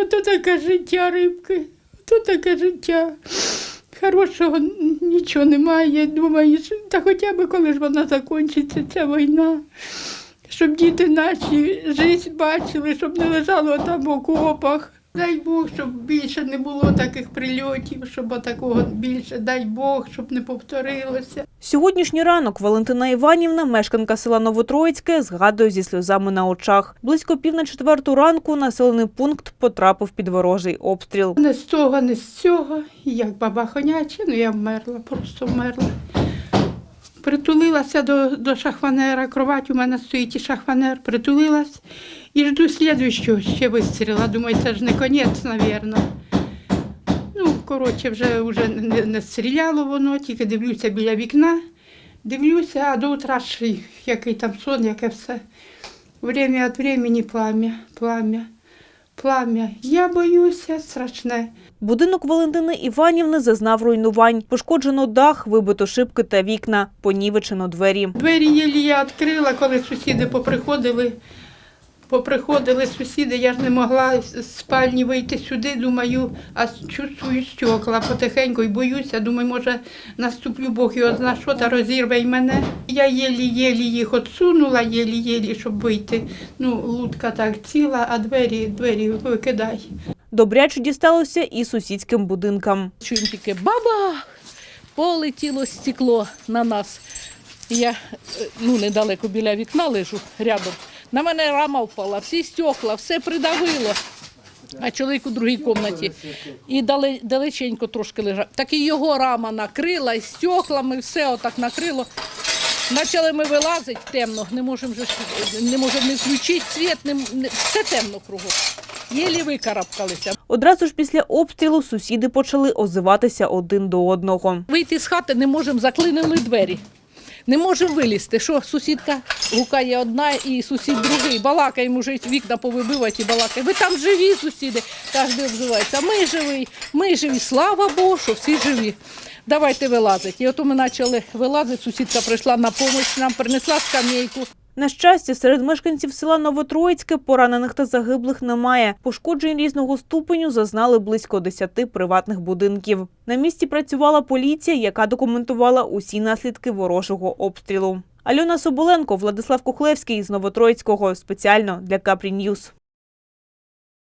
Ото таке життя рибки, ото таке життя. Хорошого нічого немає. Думаєш, та хоча б коли ж вона закінчиться, ця війна. Щоб діти наші життя бачили, щоб не лежало там в окопах. Дай Бог, щоб більше не було таких прильотів, щоб такого більше, дай Бог, щоб не повторилося. Сьогоднішній ранок Валентина Іванівна, мешканка села Новотроїцьке, згадує зі сльозами на очах. Близько пів на четверту ранку населений пункт потрапив під ворожий обстріл. Не з того, не з цього. Як баба хоняча, ну я вмерла, просто вмерла. Притулилася до, до шахванера, кровать у мене стоїть і шахванер, притулилась і жду слідуючого ще вистріла. Думаю, це ж не конець, мабуть. Ну, коротше, вже, вже не, не стріляло воно, тільки дивлюся біля вікна, дивлюся, а до утра ж який там сон, яке все. Время від времени пламя, пламя, пламя. Я боюся, страшне. Будинок Валентини Іванівни зазнав руйнувань. Пошкоджено дах, вибито шибки та вікна, понівечено двері. Двері єлі я відкрила, коли сусіди поприходили. Поприходили сусіди, я ж не могла з спальні вийти сюди, думаю, а чувствую стекла потихеньку і боюся. Думаю, може наступлю Бог його зна що та розірве й мене. Я єлі-єлі їх отсунула, єлі-єлі, щоб вийти. Ну, лутка так ціла, а двері, двері викидай. Добряче дісталося і сусідським будинкам. Чуємо тільки бабах, полетіло стекло на нас. Я е, ну, недалеко біля вікна лежу рядом. На мене рама впала, всі стекла, все придавило. А чоловік у другій кімнаті. І далеченько трошки лежав. Так і його рама накрила, і стеклами, все отак накрило. Почали ми вилазити темно, не можемо же не можемо не включити світ, не, не, все темно кругом. Єлі викарабкалися. Одразу ж після обстрілу сусіди почали озиватися один до одного. Вийти з хати не можемо, заклинили двері. Не може вилізти. Що сусідка гукає одна і сусід другий. Балакає, може вікна повибивати і балакає. Ви там живі, сусіди. Кожен обзивається. Ми живі, ми живі. Слава Богу, що всі живі. Давайте вилазити. І от ми почали вилазити. Сусідка прийшла на допомогу, нам принесла скам'яйку. На щастя, серед мешканців села Новотроїцьке поранених та загиблих немає. Пошкоджень різного ступеню зазнали близько 10 приватних будинків. На місці працювала поліція, яка документувала усі наслідки ворожого обстрілу. Альона Соболенко, Владислав Кухлевський з Новотроїцького спеціально для Капрі Ньюс.